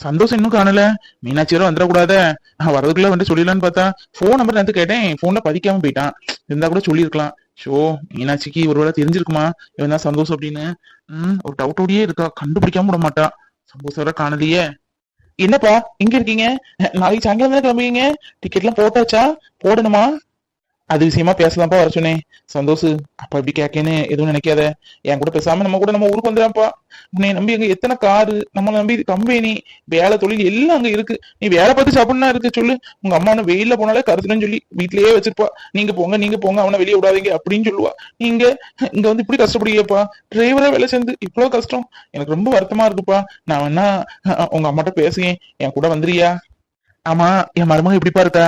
சந்தோஷம் இன்னும் காணல. மீனாட்சியரும் வந்துடக்கூடாத. வரதுக்குள்ள வந்து சொல்லிடலான்னு பார்த்தா ஃபோன் நம்பர் நேரத்து கேட்டேன். ஃபோன்ல பதிக்காம போயிட்டான். இருந்தா கூட சொல்லியிருக்கலாம். ஷோ மீனாட்சிக்கு ஒருவேளை தெரிஞ்சிருக்குமா? இவன் தான் சந்தோஷம் அப்படின்னு. ம் ஒரு டவுட்டோடயே இருக்கா. கண்டுபிடிக்காம விட மாட்டா சந்தோஷம் வர காணலையே. என்னப்பா எங்க இருக்கீங்க? நாளைக்கு சாயங்காலம் தானே கிளம்புவீங்க? டிக்கெட் எல்லாம் போட்டாச்சா? போடணுமா? அது விஷயமா பேசலாம்ப்பா வர சொன்னேன். சந்தோஷ் அப்பா இப்படி கேட்கேன்னு எதுவும் நினைக்காத. என் கூட பேசாம நம்ம கூட நம்ம ஊருக்கு வந்துடாப்பா உன்னை நம்பி அங்க எத்தனை காரு நம்மளை நம்பி கம்பெனி வேலை தொழில் எல்லாம் அங்க இருக்கு. நீ வேலை பார்த்து சாப்பிடணும் இருக்கு சொல்லு. உங்க அம்மா அவனை வெயில போனாலே கருத்துன்னு சொல்லி வீட்லயே வச்சிருப்பா. நீங்க போங்க நீங்க போங்க அவனை வெளியே விடாதீங்க அப்படின்னு சொல்லுவா. நீங்க இங்க வந்து இப்படி கஷ்டப்படுங்கப்பா டிரைவரா வேலை சேர்ந்து இவ்வளவு கஷ்டம். எனக்கு ரொம்ப வருத்தமா இருக்குப்பா. நான் வேணா உங்க அம்மாட்ட பேசுகிறேன். என் கூட வந்துறியா ஆமா என் மருமக எப்படிப்பா இருக்கா?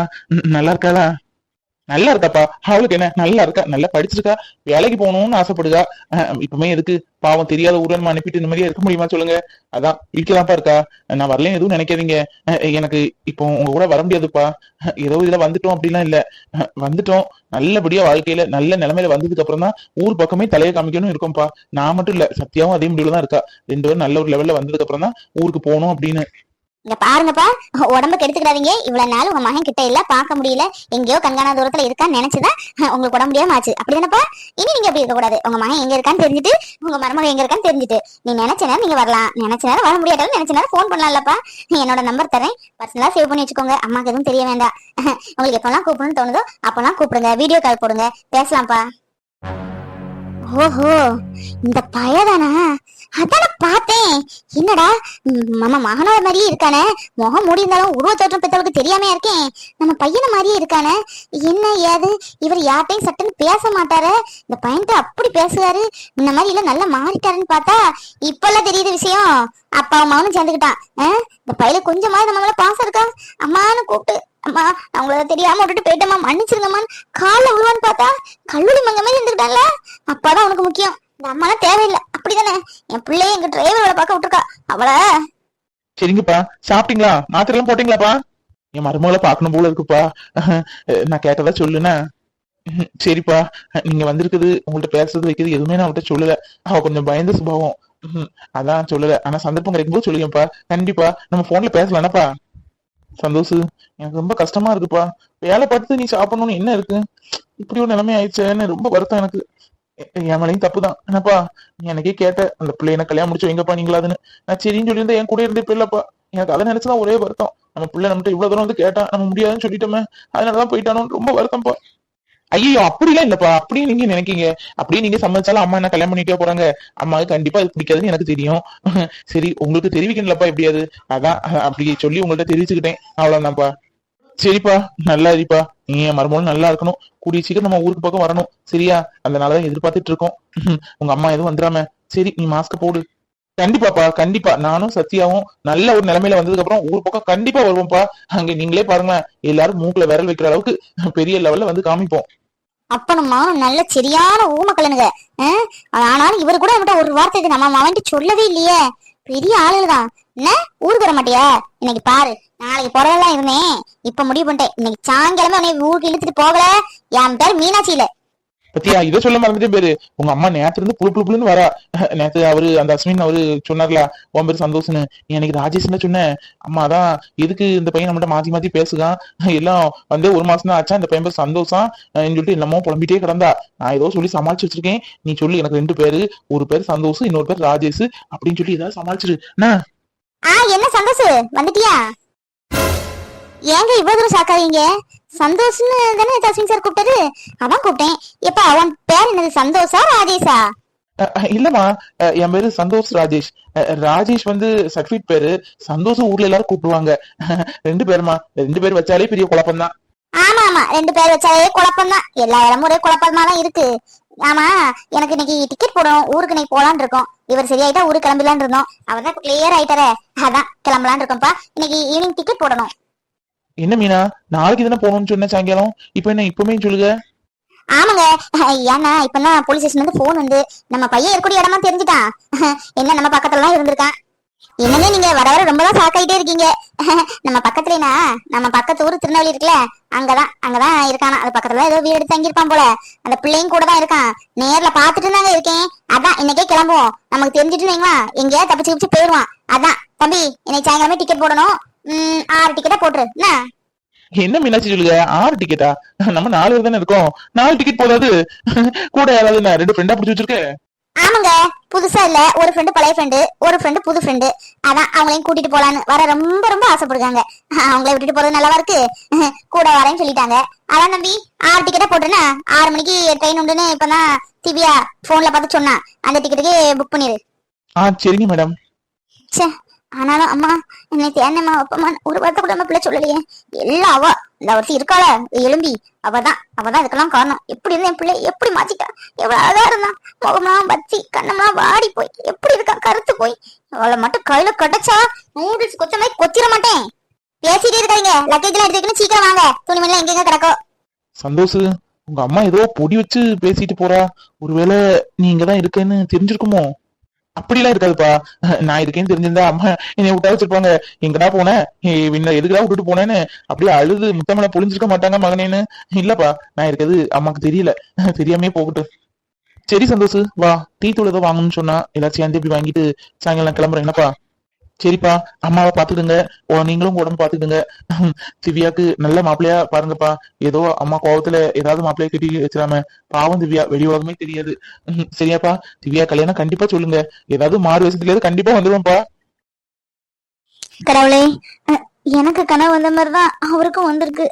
நல்லா இருக்காளா? நல்லா இருக்காப்பா. அவளுக்கு என்ன? நல்லா இருக்கா? நல்லா படிச்சிருக்கா? வேலைக்கு போகணும்னு ஆசைப்படுதா? இப்பவுமே எதுக்கு? பாவம் தெரியாத ஊரன் நம்ம அனுப்பிட்டு இந்த மாதிரியா இருக்க முடியுமா சொல்லுங்க. அதான் வீட்டுலதான்ப்பா இருக்கா. நான் வரலன்னு எதுவும் நினைக்காதீங்க. எனக்கு இப்போ உங்க கூட வர முடியாதுப்பா. ஏதோ இதுல வந்துட்டோம் அப்படிலாம் இல்ல. வந்துட்டோம். நல்லபடியா வாழ்க்கையில நல்ல நிலைமையில வந்ததுக்கு அப்புறம் தான் ஊர் பக்கமே தலையை காமிக்கணும் இருக்கும்ப்பா. நான் மட்டும் இல்ல சத்யாவும் அதே முடிவுல தான் இருக்கா. ரெண்டு பேரும் நல்ல ஒரு லெவல்ல வந்ததுக்கு அப்புறம் தான் ஊருக்கு போகணும் அப்படின்னு. இங்க பாருங்கப்பா. உடம்பு கெடுத்துக்கிடாதீங்க இவ்வளவு நாள் உங்க மகன் கிட்ட இல்ல பார்க்க முடியல. எங்கேயோ கண்காணா தூரத்துல இருக்கான்னு நினைச்சுதான் உங்களுக்கு உடம்பு முடியாம ஆச்சு. அப்படிதானப்பா? இனி நீங்க அப்படி இருக்க கூடாது உங்க மகன் எங்க இருக்கான்னு தெரிஞ்சுட்டு உங்க மருமகன் எங்க இருக்கான்னு தெரிஞ்சுட்டு. நீ நினைச்ச நேரம் நீங்க வரலாம். நினைச்ச நேரம் வர முடியாட்டாலும் நினைச்ச நேரம் ஃபோன் பண்ணலாம்லப்பா. நீ என்னோட நம்பர் தரேன். பர்சனலா சேவ் பண்ணி வச்சுக்கோங்க. அம்மாக்கு எதுவும் தெரிய வேண்டாம். உங்களுக்கு எப்பெல்லாம் கூப்பிடணும்னு தோணுதோ அப்பெல்லாம் கூப்பிடுங்க. வீடியோ கால் போடுங்க. பேசலாம்ப்பா. ஓஹோ இந்த பயதானா? அதான பார்த்தேன். என்னடா நம்ம மகனோட மாதிரியே இருக்கானே. முகம் மூடி இருந்தாலும் உருவ தோற்றம் பெற்றவளுக்கு தெரியாம இருக்கேன். நம்ம பையனை மாதிரியே இருக்கானே. என்ன ஏது? இவர் யார்ட்டையும் சட்டுன்னு பேச மாட்டாரு. இந்த பையன்ட்டு அப்படி பேசுறாரு. இந்த மாதிரி இல்ல நல்லா மாறிட்டாருன்னு பார்த்தா இப்பெல்லாம் தெரியுது விஷயம். அப்பா மகனும் சேர்ந்துக்கிட்டான். இந்த பையில கொஞ்சமாவது நம்ம மேல பாசம் இருக்கா? அம்மான்னு கூப்பிட்டு. அம்மா நான் உங்களை தெரியாம விட்டுட்டு போயிட்டேம்மா. மன்னிச்சிருங்கம்மான்னு காலைல விழுவான்னு பார்த்தா கல்லூரி மங்க மாதிரி இருந்துக்கிட்டான்ல அப்பாதான் உனக்கு முக்கியம். இந்த அம்மாலாம் தேவையில்லை. அப்படிதானே? என் பிள்ளைய எங்க டிரைவரோட பார்க்க விட்டுருக்கா. அவள. சரிங்கப்பா சாப்பிட்டீங்களா? மாத்திரை எல்லாம் போட்டீங்களாப்பா? என் மருமகளை பார்க்கணும் போல இருக்குப்பா. நான் கேட்டதா சொல்லுனா. சரிப்பா நீங்க வந்திருக்குது. உங்கள்ட்ட பேசுறது வைக்கிறது எதுவுமே நான் அவட்ட சொல்லல. அவ கொஞ்சம் பயந்த சுபாவம். அதான் சொல்லல. ஆனா சந்தர்ப்பம் கிடைக்கும் போது சொல்லுங்கப்பா. கண்டிப்பா நம்ம போன்ல பேசலாம்ப்பா சந்தோஷ் எனக்கு ரொம்ப கஷ்டமா இருக்குப்பா. வேலை பார்த்து நீ சாப்பிடணும்னு என்ன இருக்கு? இப்படி ஒரு நிலைமை ஆயிடுச்சேன்னு ரொம்ப வருத்தம் எனக்கு. என் மேலையும் தப்புதான். என்னப்பா நீ எனக்கே கேட்ட அந்த பிள்ளைய என்ன கல்யாணம் முடிச்சு வைங்கப்பா நீங்களாதுன்னு. நான் சரின்னு சொல்லியிருந்தேன் என் கூட இருந்தே இல்லப்பா எனக்கு அதை நினைச்சுதான் ஒரே வருத்தம். நம்ம பிள்ளை நம்மகிட்ட இவ்வளவு தூரம் வந்து கேட்டா நம்ம முடியாதுன்னு சொல்லிட்டோமே. அதனாலதான் போயிட்டானோன்னு ரொம்ப வருத்தம்ப்பா ஐயோ அப்படிலாம் இல்லப்பா அப்படியே நீங்க நினைக்கீங்க. அப்படியே நீங்க சம்மதிச்சாலும் அம்மா என்ன கல்யாணம் பண்ணிட்டே போறாங்க. அம்மாவுக்கு கண்டிப்பா அது பிடிக்காதுன்னு எனக்கு தெரியும். சரி உங்களுக்கு தெரிவிக்கணும்லப்பா எப்படியாது அதான் அப்படி சொல்லி உங்கள்ட்ட தெரிவிச்சுக்கிட்டேன். அவ்வளவுதான்ப்பா. சரிப்பா நல்லா இருப்பா. நீ என் மருமகளும் நல்லா இருக்கணும். கூடிய சீக்கிரம் நம்ம ஊருக்கு பக்கம் வரணும். சரியா? அதனாலதான் எதிர்பார்த்துட்டு இருக்கோம். உங்க அம்மா எதுவும் வந்துடாம. சரி நீ மாஸ்க் போடு. கண்டிப்பாப்பா கண்டிப்பா. நானும் சத்யாவும் நல்ல ஒரு நிலைமையில வந்ததுக்கு அப்புறம் ஊர் பக்கம் கண்டிப்பா வருவோம்ப்பா. அங்க நீங்களே பாருங்க எல்லாரும் மூக்குல விரல் வைக்கிற அளவுக்கு பெரிய லெவல்ல வந்து காமிப்போம். அப்பனும் மகனும் நல்ல சரியான ஊமக்கலனுங்க ஆனாலும் இவர் கூட என்கிட்ட ஒரு வார்த்தைக்கு நம்ம மவன்ட்டு சொல்லவே இல்லையே. பெரிய ஆளுங்க தான் என்ன? ஊருக்கு வர மாட்டியா? இன்னைக்கு பாரு நாளைக்கு புறதெல்லாம் இருந்தேன் இப்ப முடிவு பண்ணிட்டேன். இன்னைக்கு சாயங்காலமே உன்னை ஊருக்கு இழுத்துட்டு போகல. என் பேர் மீனாட்சி இல்ல பத்தியா? இதை சொல்ல மறந்துட்டே பேரு உங்க அம்மா நேத்துல இருந்து புழு புழு புழுன்னு வரா. நேத்து அவரு அந்த அஸ்வின் அவரு சொன்னார்ல உன் பேர் சந்தோஷ்னு. நீ எனக்கு ராஜேஷ்னா சொன்னேன் அம்மா அதான் எதுக்கு இந்த பையன் நம்மகிட்ட மாத்தி மாத்தி பேசுகான் எல்லாம் வந்து ஒரு மாசம் தான் ஆச்சா. இந்த பையன் பேர் சந்தோஷம் அஹ் சொல்லிட்டு என்னமோ புலம்பிட்டே கிடந்தா. நான் ஏதோ சொல்லி சமாளிச்சு வச்சிருக்கேன். நீ சொல்லி எனக்கு ரெண்டு பேரு. ஒரு பேர் சந்தோஷ் இன்னொரு பேர் ராஜேஷ். அப்படின்னு சொல்லி ஏதாவது சமாளிச்சிரு. என்ன ஆ என்ன சந்தோஷ்? வந்துட்டியா? ஏங்க இவ்வளவு தூரம் சாக்காதீங்க சந்தோஷ்னு தானே அஸ்வின் சார் கூப்பிட்டாரு அதான் கூப்பிட்டேன். எப்ப அவன் பேர் என்னது? சந்தோஷா ராஜேஷா? இல்லம்மா. என் பேரு சந்தோஷ் ராஜேஷ். ராஜேஷ் வந்து சர்டிபிகேட் பேரு. சந்தோஷ் ஊர்ல எல்லாரும் கூப்பிடுவாங்க. ரெண்டு பேருமா ரெண்டு பேர் வச்சாலே பெரிய குழப்பம் தான் ஆமா ஆமா. ரெண்டு பேர் வச்சாலே குழப்பம் தான் எல்லா இடமும் ஒரே குழப்பமா தான் இருக்கு. ஆமா எனக்கு இன்னைக்கு டிக்கெட் போடணும். ஊருக்கு இன்னைக்கு போலான்னு இருக்கோம். இவர் சரியாயிட்டா ஊருக்கு கிளம்பலான்னு இருந்தோம். அவர் தான் கிளியர் ஆயிட்டாரே. அதான் கிளம்பலான்னு இருக்கோம்ப்பா. இன்னைக்கு ஈவினிங் டிக்கெட் போடணும். என்ன மீனா? நாளைக்கு தானே போகணும்னு சொன்ன சாயங்காலம்? இப்போ என்ன இப்பவுமே சொல்லுங்க. ஆமாங்க. ஏன்னா இப்பதான் போலீஸ் ஸ்டேஷன்ல இருந்து போன் வந்து நம்ம பையன் இருக்கக்கூடிய இடமா தெரிஞ்சுட்டான். என்ன நம்ம பக்கத்துல எல்லாம் இருந்திருக்கான். என்னங்க நீங்க வர வர ரொம்ப தான் சாக்காயிட்டே இருக்கீங்க. நம்ம பக்கத்துலனா நம்ம பக்கத்து ஊர் திருநெல்வேலி இருக்குல்ல? அங்கதான் அங்கதான் இருக்கானா. அது பக்கத்துல ஏதோ வீடு எடுத்து தங்கியிருப்பான் போல. அந்த பிள்ளையும் கூட தான் இருக்கான். நேர்ல பாத்துட்டு தாங்க இருக்கேன். அதான் இன்னைக்கே கிளம்புவோம். நமக்கு தெரிஞ்சிட்டு வைங்களா எங்கேயாவது தப்பிச்சு தப்பிச்சு போயிடுவான். அதான் தம்பி இன்னைக்கு சாயங்காலமே டிக்கெட் போடணும். ஆறு டிக்கெட்டா போட்டுரு. என்ன? என்ன மீனாட்சி சொல்லுங்க ஆறு டிக்கெட்டா நம்ம நாலு பேர் தானே இருக்கோம். நாலு டிக்கெட் போதாது? கூட யாராவது நான் ரெண்டு ஃப்ரெண்டா பிடிச்சி வச்சிருக்கேன். ஆமாங்க. புதுசா இல்ல. ஒரு ஃப்ரெண்டு பழைய ஃப்ரெண்டு ஒரு ஃப்ரெண்டு புது ஃப்ரெண்டு அதான் அவங்களையும் கூட்டிட்டு போலான்னு வர ரொம்ப ரொம்ப ஆசைப்படுறாங்க. அவங்கள விட்டுட்டு போறது நல்லாவா இருக்கு? கூட வரேன்னு சொல்லிட்டாங்க. அதான் தம்பி ஆறு டிக்கெட்டா போட்டுருனா ஆறு மணிக்கு ட்ரெயின் உண்டுன்னு இப்பதான் திவ்யா போன்ல பார்த்து சொன்னா. அந்த டிக்கெட்டுக்கு புக் பண்ணிரு. ஆ சரிங்க மேடம் ச்சே ஆனாலும் அம்மா என்னை தேனம்மா அப்பம்மா ஒரு வார்த்தை கூட நம்ம பிள்ளை சொல்லலையே. எல்லாம் அவ. இந்த ஒருத்தி இருக்காள எலும்பி. அவதான் அவதான் இதுக்கெல்லாம் காரணம். எப்படி இருந்தா என் பிள்ளை? எப்படி மாத்திட்டா? எவ்வளவுதான் இருந்தான் முகம்லாம் வச்சி கண்ணம்லாம் வாடி போய். எப்படி இருக்கா? கருத்து போய். அவளை மட்டும் கையில கிடைச்சா நூடுல்ஸ் கொச்ச மாதிரி கொத்திர மாட்டேன். பேசிட்டே இருக்காதீங்க. லக்கேஜ் எல்லாம் எடுத்துக்கணும் சீக்கிரம் வாங்க. துணிமணிலாம் எங்கெங்க கிடக்கும் சந்தோஷ் உங்க அம்மா ஏதோ பொடி வச்சு பேசிட்டு போறா. ஒருவேளை நீ இங்கதான் இருக்கேன்னு தெரிஞ்சிருக்குமோ? அப்படிலாம் இருக்காதுப்பா. நான் இருக்கேன்னு தெரிஞ்சிருந்தா அம்மா என்னை விட்டா வச்சிருப்பாங்க. எங்கடா போனேன் எதுக்குடா விட்டுட்டு போனேன்னு? அப்படியே அழுது முத்தமலை புளிஞ்சிருக்க மாட்டாங்க மகனேன்னு. இல்லப்பா நான் இருக்கிறது அம்மாக்கு தெரியல. தெரியாமே போகட்டும். சரி சந்தோஷ் வா டீ தூள் ஏதோ வாங்கணும்னு சொன்னா எல்லாத்தையும் சேர்ந்து இப்படி வாங்கிட்டு சாயங்காலம் கிளம்புறேன். என்னப்பா? சரிப்பா அம்மாவை பாத்துக்கிடுங்க ஓ, நீங்களும் உடம்பு பாத்துக்கிடுங்க திவ்யாக்கு நல்ல மாப்பிள்ளையா பாருங்கப்பா. ஏதோ அம்மா கோவத்துல ஏதாவது மாப்பிள்ளைய கட்டி வச்சிடாம. பாவம் திவ்யா வெளி உலகமே தெரியாது சரியாப்பா. திவ்யா கல்யாணம் கண்டிப்பா சொல்லுங்க. ஏதாவது மாறு வருஷத்துலயாவது கண்டிப்பா வந்துடுவோம்ப்பா கடவுளே அஹ், எனக்கு கனவு வந்த மாதிரிதான் அவருக்கும் வந்திருக்கு.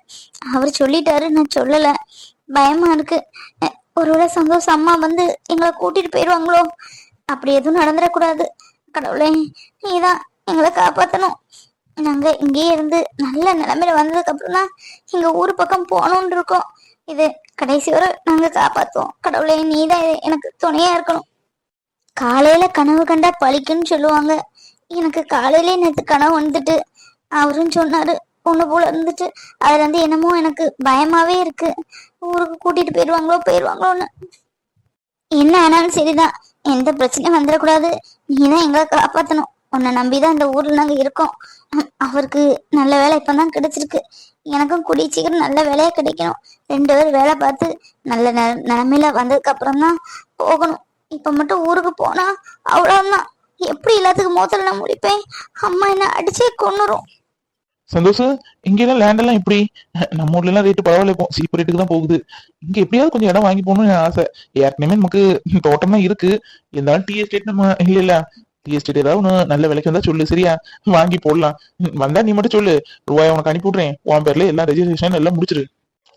அவர் சொல்லிட்டாரு நான் சொல்லல. பயமா இருக்கு. அஹ், ஒருவேளை சந்தோஷம் அம்மா வந்து எங்களை கூட்டிட்டு போயிடுவாங்களோ? அப்படி எதுவும் நடந்துடக்கூடாது. கடவுளே நீதான் எங்களை காப்பாத்தணும். நாங்க இங்கேயே இருந்து நல்ல நிலைமையில வந்ததுக்கு அப்புறம் தான் எங்க ஊர் பக்கம் போகணும்னு இருக்கோம். இது கடைசி வரை நாங்க காப்பாத்துவோம். கடவுளே நீதான் தான் எனக்கு துணையா இருக்கணும். காலையில கனவு கண்டா பழிக்குன்னு சொல்லுவாங்க. எனக்கு காலையிலே நேற்று கனவு வந்துட்டு. அவரும் சொன்னாரு பொண்ணு போல இருந்துட்டு. அதுல இருந்து என்னமோ எனக்கு பயமாவே இருக்கு. ஊருக்கு கூட்டிட்டு போயிடுவாங்களோ போயிடுவாங்களோன்னு என்ன ஆனாலும் சரிதான். எந்த பிரச்சனையும் வந்துடக்கூடாது. நீதான் எங்களை காப்பாத்தணும். உன்னை நம்பிதான் இந்த ஊர்ல நாங்க இருக்கோம். அவருக்கு நல்ல வேலை இப்பதான் கிடைச்சிருக்கு. எனக்கும் கூடிய சீக்கிரம் நல்ல வேலையா கிடைக்கணும். ரெண்டு பேரும் வேலை பார்த்து நல்ல நிலைமையில வந்ததுக்கு அப்புறம் தான் போகணும். இப்ப மட்டும் ஊருக்கு போனா அவ்வளவுதான். எப்படி எல்லாத்துக்கும் மோதல் நான் முடிப்பேன்? அம்மா என்ன அடிச்சே கொன்னுரும். சந்தோஷ் இங்க எல்லாம் லேண்ட் எல்லாம் எப்படி? நம்ம ஊர்ல எல்லாம் ரேட்டு பரவாயில்ல இப்போ. சீப்பு ரேட்டுக்கு தான் போகுது. இங்க எப்படியாவது கொஞ்சம் இடம் வாங்கி போகணும்னு ஆசை. ஏற்கனவே நமக்கு தோட்டம் தான் இருக்கு. இருந்தாலும் டீ எஸ்டேட் நம்ம இல்ல இல்ல. எஸ்டேட் ஏதாவது ஒண்ணு நல்ல விலைக்கு வந்தா சொல்லு. சரியா? வாங்கி போடலாம். வந்தா நீ மட்டும் சொல்லு. ரூபாய் உனக்கு அனுப்பி விட்றேன் உன் பேர்ல எல்லாம் ரெஜிஸ்ட்ரேஷன் எல்லாம் முடிச்சிரு.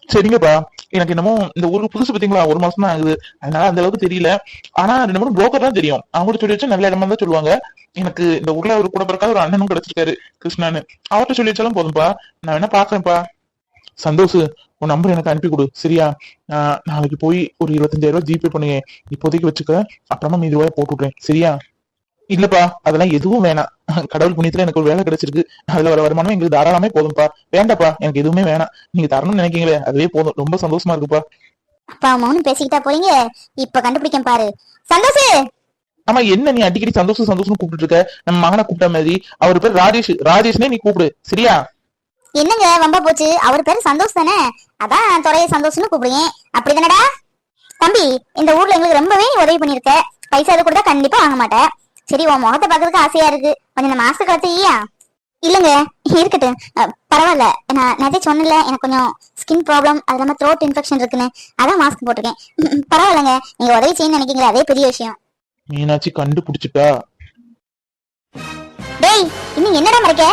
சரிங்கப்பா. எனக்கு என்னமோ இந்த ஊருக்கு புதுசு பாத்தீங்களா ஒரு மாசம் தான் ஆகுது. அதனால அந்த அளவுக்கு தெரியல. ஆனா ரெண்டு மூணு புரோக்கர் தான் தெரியும். அவங்கள்ட்ட சொல்லி வச்சா நல்ல இடமா தான் சொல்லுவாங்க. எனக்கு இந்த ஊர்ல ஒரு கூட பிறக்காத ஒரு அண்ணனும் கிடைச்சிருக்காரு கிருஷ்ணான்னு. அவர்கிட்ட சொல்லி வச்சாலும் போதும்ப்பா நான் வேணா பாக்குறேன்ப்பா சந்தோஷ் உன் நம்பர் எனக்கு அனுப்பி கொடு. சரியா? நாளைக்கு போய் ஒரு இருபத்தஞ்சாயிரம் ரூபாய் ஜிபே பண்ணுங்க இப்போதைக்கு வச்சுக்க. அப்புறமா மீதி ரூபாய் போட்டு விட்றேன் சரியா? இல்லப்பா அதெல்லாம் எதுவும் வேணாம். கடவுள் புண்ணியத்துல எனக்கு ஒரு வேலை கிடைச்சிருக்கு. அதுல வர வருமானம் எங்களுக்கு தாராளமே போதும்பா வேண்டாப்பா எனக்கு எதுவுமே வேணாம். நீங்க தரணும்னு நினைக்கீங்களே அதுவே போதும். ரொம்ப சந்தோஷமா இருக்குப்பா. அப்பா அம்மாவும் பேசிக்கிட்டா போறீங்க? இப்ப கண்டுபிடிக்க பாரு. சந்தோஷ்! ஆமா என்ன நீ அடிக்கடி சந்தோஷம் சந்தோஷம் கூப்பிட்டு இருக்க? நம்ம மகனை கூப்பிட்ட மாதிரி. அவர் பேர் ராஜேஷ். ராஜேஷ்னே நீ கூப்பிடு. சரியா? என்னங்க வம்பா போச்சு. அவர் பேரு சந்தோஷ் தானே? அதான் துறைய சந்தோஷ்னு கூப்பிடுங்க அப்படிதானடா? தம்பி இந்த ஊர்ல எங்களுக்கு ரொம்பவே உதவி பண்ணிருக்க பைசா எது கொடுத்தா கண்டிப்பா வாங்க மாட்டேன். சரி உன் முகத்தை பாக்குறதுக்கு ஆசையா இருக்கு. கொஞ்சம் இந்த கழிச்சு ஈயா இல்லங்க இருக்கட்டும். பரவாயில்ல. நான் நேரத்தை சொன்னல எனக்கு கொஞ்சம் ஸ்கின் ப்ராப்ளம் அது இல்லாம த்ரோட் இன்ஃபெக்ஷன் இருக்குன்னு. அதான் மாஸ்க் போட்டிருக்கேன். பரவாயில்லைங்க நீங்க உதவி செய்யணும்னு நினைக்கிறீங்களே அதே பெரிய விஷயம். மீனாட்சி கண்டுபிடிச்சிட்டா? டேய் இன்னும் என்னடா மறைக்க?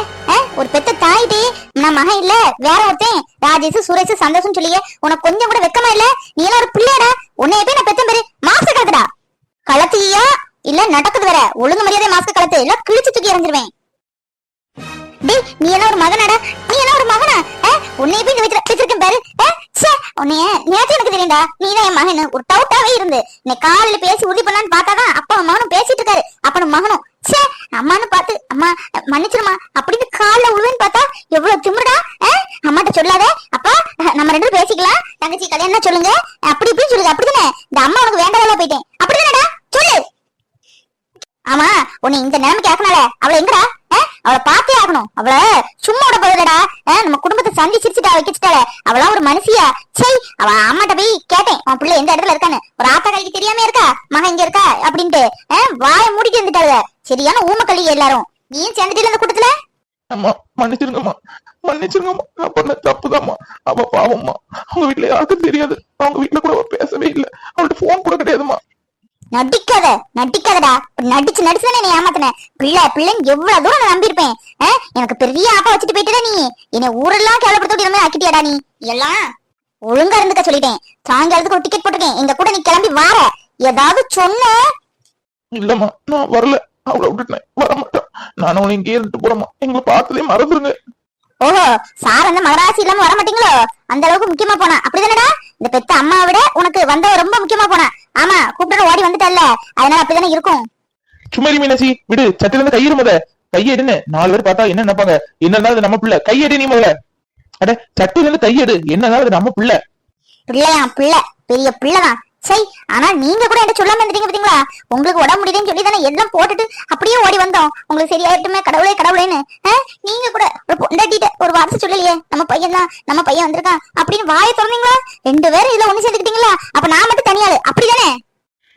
ஒரு பெத்த தாயிட்டே நான் மகன் இல்ல வேற ஒருத்தன். ராஜேஷ் சுரேஷ் சந்தோஷம் சொல்லியே உனக்கு கொஞ்சம் கூட வெக்கமா இல்ல? நீ எல்லாம் ஒரு பிள்ளையாடா. உன்னைய போய் நான் பெத்தம் பேரு. மாஸ்க் கலத்துடா கலத்தியா இல்ல நடக்குது வேற. ஒழுங்கு மரியாதை மாஸ்க் கலத்து. இல்ல கிழிச்சு தூக்கி இறங்கிருவேன் டேய் நீ எல்லாம் ஒரு மகனடா? நீ எல்லாம் ஒரு மகனா? ஆ? உன்னைய போய் இங்க வச்சிருக்கேன் பாரு. உன்னைய நேற்று எனக்கு தெரியும்டா. நீ தான் என் மகன். ஒரு டவுட்டாவே இருந்து. இன்னைக்கு காலையில பேசி உறுதி பண்ணலான்னு பார்த்தாதான் அப்பா மகனும் பேசிட்டு இருக்காரு. அப்பனும் மகனும். சே அம்மான்னு பார்த்து அம்மா மன்னிச்சிருமா. அப்படின்னு கால்ல உழுவேன்னு பார்த்தா எவ்வளவு திமுடா அம்மாட்ட சொல்லாத. அப்பா நம்ம ரெண்டு பேரும் பேசிக்கலாம். தங்கச்சி கல்யாணம் சொல்லுங்க. அப்படி இப்படி சொல்லுங்க. அப்படிதானே? இந்த அம்மா உனக்கு வேண்டாம் போயிட்டேன். அப்படிதானடா ஆமா உன்னை இந்த நிலைமைக்கு ஆக்கனால அவளை எங்கடா? ஆ? அவளை பார்த்தே ஆகணும். அவள சும்மா விட போதுடா நம்ம குடும்பத்தை சந்தி சிரிச்சுட்டா வைக்கிச்சுட்டாள அவளா ஒரு மனுஷியா? சரி அவ அம்மாட்ட போய் கேட்டேன். அவன் பிள்ளை எந்த இடத்துல இருக்கான்னு. ஒரு ஆத்தா கைக்கு தெரியாம இருக்கா? மகன் இங்க இருக்கா? அப்படின்ட்டு. வாய மூடிட்டு இருந்துட்டாள சரியான ஊமக்கள்ளி எல்லாரும். நீயும் சேர்ந்துட்டு இந்த கூட்டத்துல? அம்மா மன்னிச்சிருங்கம்மா. மன்னிச்சிருங்கம்மா. நான் பண்ண தப்புதாம்மா. அவ பாவம்மா. அவங்க வீட்டுல யாருக்கும் தெரியாது. அவங்க வீட்டுல கூட பேசவே இல்லை. அவள்கிட்ட போன் கூட கிடையாதுமா நடிக்காத நடிக்காதடா. நடிச்சு நடிச்சு தானே ஏமாத்தின. பிள்ளை பிள்ளைன்னு எவ்வளவு தூரம் நான் நம்பியிருப்பேன். எனக்கு பெரிய ஆப்பா வச்சுட்டு போயிட்டா நீ. என்னை ஊரெல்லாம் கேவலப்படுத்த மாதிரி ஆக்கிட்டியாடா நீ. எல்லாம் ஒழுங்கா இருந்துக்க சொல்லிட்டேன். சாயங்காலத்துக்கு ஒரு டிக்கெட் போட்டிருக்கேன் எங்க கூட நீ கிளம்பி வார. ஏதாவது சொன்ன? இல்லம்மா நான் வரல. அவளை விட்டுட்டேன். வர மாட்டேன் நான் இங்கே இருந்துட்டு போறமா எங்களை பார்த்ததே மறந்துருங்க. ஓஹோ சார் அந்த மகராசி இல்லாம வர மாட்டீங்களோ? அந்த அளவுக்கு முக்கியமா போனா. அப்படிதானடா? இந்த பெத்த அம்மாவை விட உனக்கு வந்தவ ரொம்ப முக்கியமா போனா. ஆமா கூப்பிட்டு ஓடி வந்துட்டல்ல. அதனால அப்படிதானே இருக்கும். சுமரி மீனாட்சி. விடு சட்டில இருந்து கையிடு முத கையெடுன்னு நாலு பேர் பார்த்தா என்ன நினைப்பாங்க? என்ன இருந்தாலும் அது நம்ம பிள்ளை. கையெடு நீ முதல்ல. அட சட்டில இருந்து கையெடு என்ன இருந்தாலும் அது நம்ம பிள்ளை. பிள்ளையா பிள்ளை. பெரிய பிள்ளைதான். சரி ஆனா நீங்க கூட என்கிட்ட சொல்லாம இருந்தீங்க பாத்தீங்களா? உங்களுக்கு உடம்பு முடியலன்னு சொல்லி தானே எல்லாம் போட்டுட்டு அப்படியே ஓடி வந்தோம். உங்களுக்கு சரியாயிட்டுமே கடவுளே கடவுளேன்னு? நீங்க கூட ஒரு பொண்டாட்டிட்ட ஒரு வார்த்தை சொல்லலையே நம்ம பையன் தான் நம்ம பையன் வந்திருக்கான் அப்படின்னு வாயை திறந்தீங்களா? ரெண்டு பேரும் இதுல ஒண்ணு சேர்ந்துக்கிட்டீங்களா? அப்ப நான் மட்டும் தனியாளு அப்படிதானே?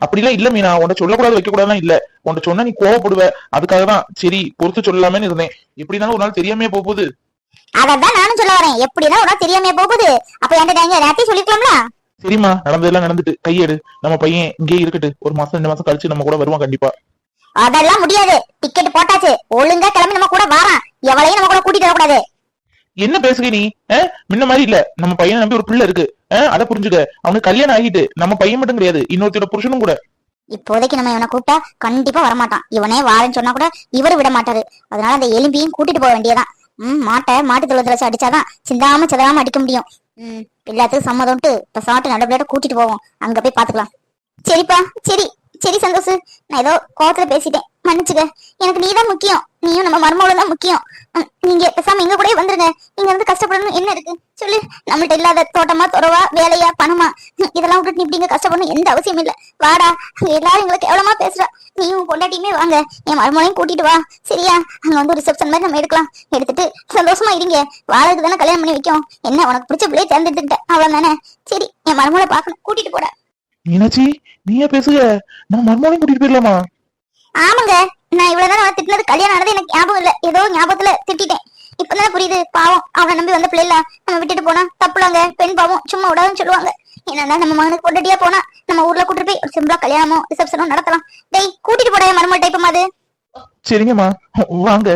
அப்படிலாம் இல்ல மீனா உன்ட சொல்லக்கூடாது வைக்க கூடாதுலாம் இல்ல. உன்ட சொன்னா நீ கோவப்படுவ. அதுக்காக தான் சரி பொறுத்து சொல்லலாமேன்னு இருந்தேன். எப்படினாலும் ஒரு நாள் தெரியாமே போக போகுது. அதான் நானும் சொல்ல வரேன். எப்படிதான் ஒரு நாள் தெரியாம போகுது. அப்ப என்கிட்ட நீங்க நேரத்தையும் சொல்லிருக்கலாம்ல? சரிம்மா நடந்ததெல்லாம் நடந்துட்டு கையெடு. நம்ம பையன் இங்கேயே இருக்கட்டு. ஒரு மாசம் ரெண்டு மாசம் கழிச்சு நம்ம கூட வருவான் கண்டிப்பா. அதெல்லாம் முடியாது. டிக்கெட் போட்டாச்சு. ஒழுங்கா கிளம்பி நம்ம கூட வாரான். எவளையும் நம்ம கூட கூட்டிட்டு வரக்கூடாது. என்ன பேசுக நீ? முன்ன மாதிரி இல்ல. நம்ம பையனை நம்பி ஒரு பிள்ளை இருக்கு? அதை புரிஞ்சுக்க. அவனுக்கு கல்யாணம் ஆகிட்டு. நம்ம பையன் மட்டும் கிடையாது. இன்னொருத்தரோட புருஷனும் கூட. இப்போதைக்கு நம்ம இவனை கூப்பிட்டா கண்டிப்பா வரமாட்டான். இவனே வாரேன்னு சொன்னா கூட இவரு விட மாட்டாரு. அதனால அந்த எலும்பியும் கூட்டிட்டு போக வேண்டியதான் ம் மாட்டை மாட்டு வச்சு அடிச்சாதான் சிந்தாம சிதறாம அடிக்க முடியும். ம். எல்லாத்துக்கும் சம்மதம்ட்டு இப்ப சாட்டு நல்லபடியோட கூட்டிட்டு போவோம். அங்க போய் பாத்துக்கலாம். சரிப்பா சரி சரி சந்தோஷ். நான் ஏதோ கோவத்துல பேசிட்டேன். மன்னிச்சுக்க. எனக்கு நீ தான் முக்கியம். நீயும் நம்ம மருமகளும் தான் முக்கியம். நீங்க பேசாம எங்க கூட வந்துருங்க. நீங்க வந்து கஷ்டப்படணும் என்ன இருக்கு? சொல்லு. நம்மள்ட்ட இல்லாத தோட்டமா துறவா வேலையா பணமா இதெல்லாம் விட்டுட்டு நீ இப்படிங்க கஷ்டப்படணும் எந்த அவசியம் இல்ல. வாடா எல்லாரும் எங்களை கேவலமா பேசுறா நீயும் பொண்டாட்டியுமே வாங்க. என் மருமகளையும் கூட்டிட்டு வா. சரியா? அங்க வந்து ரிசப்ஷன் மாதிரி நம்ம எடுக்கலாம். எடுத்துட்டு சந்தோஷமா இருங்க. வாழக்கு தானே கல்யாணம் பண்ணி வைக்கும். என்ன உனக்கு பிடிச்ச பிள்ளைய தேர்ந்தெடுத்துக்கிட்ட. அவ்வளவு தானே சரி என் மருமகளை பார்க்கணும். கூட்டிட்டு போட. மீனாட்சி நீயே பேசுக. நம்ம மர்மோனையும் கூட்டிட்டு போயிடலாமா? ஆமாங்க. நான் இவ்வளவு நேரம் திட்டினது கல்யாணம் ஆனது எனக்கு ஞாபகம் இல்ல. ஏதோ ஞாபகத்துல திட்டிட்டேன். இப்பதானே புரியுது. பாவம். அவனை நம்பி வந்த பிள்ளைல நம்ம விட்டுட்டு போனா தப்புலாங்க. பெண் பாவம். சும்மா விடாதுன்னு சொல்லுவாங்க. என்னன்னா நம்ம மகனுக்கு பொண்டாட்டியா போனா நம்ம ஊர்ல கூட்டிட்டு போய் ஒரு சிம்பிளா கல்யாணமோ ரிசப்ஷனோ நடத்தலாம். டேய் கூட்டிட்டு போடா என் மருமகள் டைப் அது சரிங்கம்மா வாங்க.